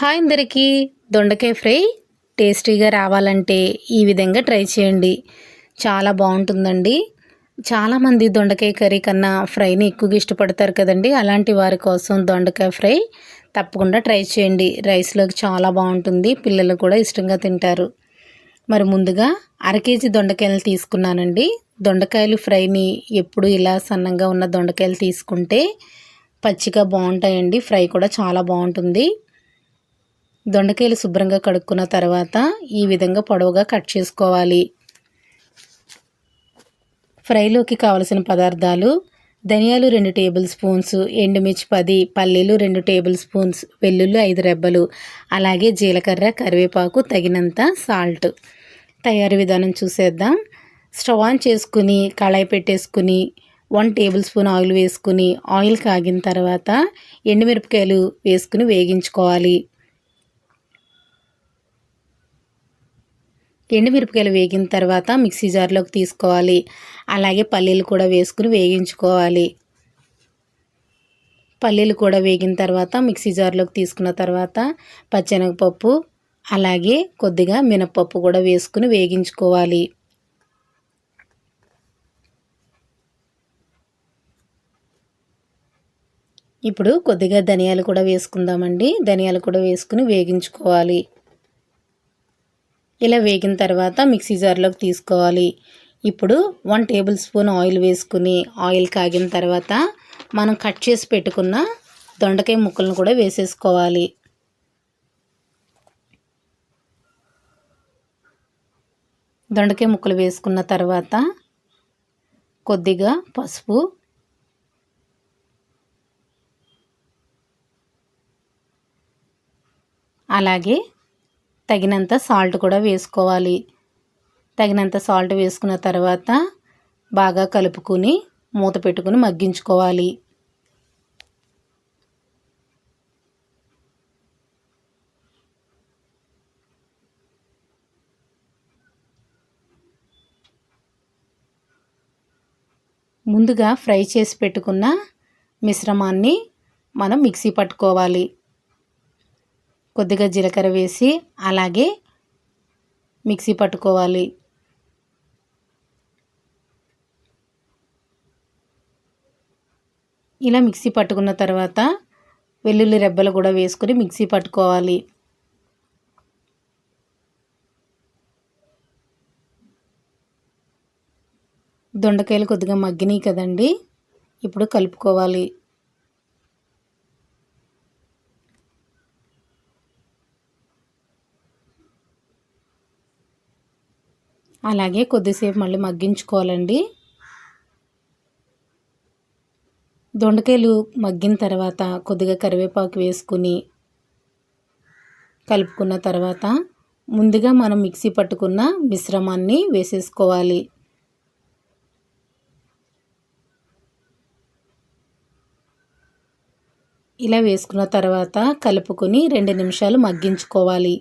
Hi అందరికీ. దొండకాయ fry టేస్టీగా రావాలంటే ఈ విధంగా ట్రై చేయండి. చాలా బాగుంటుందండి. చాలామంది దొండకాయ కర్రీ కన్నా ఫ్రైని ఎక్కువగా ఇష్టపడతారు కదండి. అలాంటి వారి కోసం దొండకాయ ఫ్రై తప్పకుండా ట్రై చేయండి. రైస్లోకి చాలా బాగుంటుంది. పిల్లలు కూడా ఇష్టంగా తింటారు. మరి ముందుగా అర కేజీ దొండకాయలు తీసుకున్నానండి. దొండకాయలు ఫ్రైని ఎప్పుడు ఇలా సన్నంగా ఉన్న దొండకాయలు తీసుకుంటే పచ్చిగా బాగుంటాయండి. ఫ్రై కూడా చాలా బాగుంటుంది. దొండకాయలు శుభ్రంగా కడుక్కున్న తర్వాత ఈ విధంగా పొడవుగా కట్ చేసుకోవాలి. ఫ్రైలోకి కావలసిన పదార్థాలు ధనియాలు రెండు టేబుల్ స్పూన్స్ ఎండుమిర్చి పది పల్లీలు రెండు టేబుల్ స్పూన్స్ వెల్లుల్లి ఐదు రెబ్బలు అలాగే జీలకర్ర కరివేపాకు తగినంత సాల్ట్. తయారీ విధానం చూసేద్దాం. స్టవ్ ఆన్ చేసుకుని కళాయి పెట్టేసుకుని వన్ టేబుల్ స్పూన్ ఆయిల్ వేసుకుని ఆయిల్ కాగిన తర్వాత ఎండుమిరపకాయలు వేసుకుని వేగించుకోవాలి. ఎండుమిరపకాయలు వేగిన తర్వాత మిక్సీ జార్లోకి తీసుకోవాలి. అలాగే పల్లీలు కూడా వేసుకుని వేగించుకోవాలి. పల్లీలు కూడా వేగిన తర్వాత మిక్సీ జార్లోకి తీసుకున్న తర్వాత పచ్చెనగపప్పు అలాగే కొద్దిగా మినప్పప్పు కూడా వేసుకుని వేగించుకోవాలి. ఇప్పుడు కొద్దిగా ధనియాలు కూడా వేసుకుందామండి. ధనియాలు కూడా వేసుకుని వేగించుకోవాలి. ఇలా వేగిన తర్వాత మిక్సీ జార్లోకి తీసుకోవాలి. ఇప్పుడు వన్ టేబుల్ స్పూన్ ఆయిల్ వేసుకుని ఆయిల్ కాగిన తర్వాత మనం కట్ చేసి పెట్టుకున్న దొండకాయ ముక్కలను కూడా వేసేసుకోవాలి. దొండకాయ ముక్కలు వేసుకున్న తర్వాత కొద్దిగా పసుపు అలాగే తగినంత సాల్ట్ కూడా వేసుకోవాలి. తగినంత సాల్ట్ వేసుకున్న తర్వాత బాగా కలుపుకొని మూత పెట్టుకుని మగ్గించుకోవాలి. ముందుగా ఫ్రై చేసి పెట్టుకున్న మిశ్రమాన్ని మనం మిక్సీ పట్టుకోవాలి. కొద్దిగా జీలకర్ర వేసి అలాగే మిక్సీ పట్టుకోవాలి. ఇలా మిక్సీ పట్టుకున్న తర్వాత వెల్లుల్లి రెబ్బలు కూడా వేసుకుని మిక్సీ పట్టుకోవాలి. దొండకాయలు కొద్దిగా మగ్గినాయి కదండి ఇప్పుడు కలుపుకోవాలి. అలాగే కొద్దిసేపు మళ్ళీ మగ్గించుకోవాలండి. దొండకాయలు మగ్గిన తర్వాత కొద్దిగా కరివేపాకు వేసుకుని కలుపుకున్న తర్వాత ముందుగా మనం మిక్సీ పట్టుకున్న మిశ్రమాన్ని వేసేసుకోవాలి. ఇలా వేసుకున్న తర్వాత కలుపుకొని రెండు నిమిషాలు మగ్గించుకోవాలి.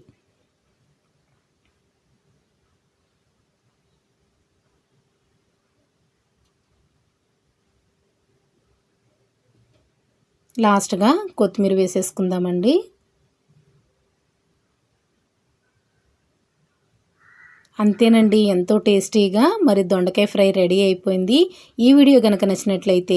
లాస్ట్గా కొత్తిమీర వేసేసుకుందామండి. అంతేనండి ఎంతో టేస్టీగా మరి దొండకాయ ఫ్రై రెడీ అయిపోయింది. ఈ వీడియో కనుక నచ్చినట్లయితే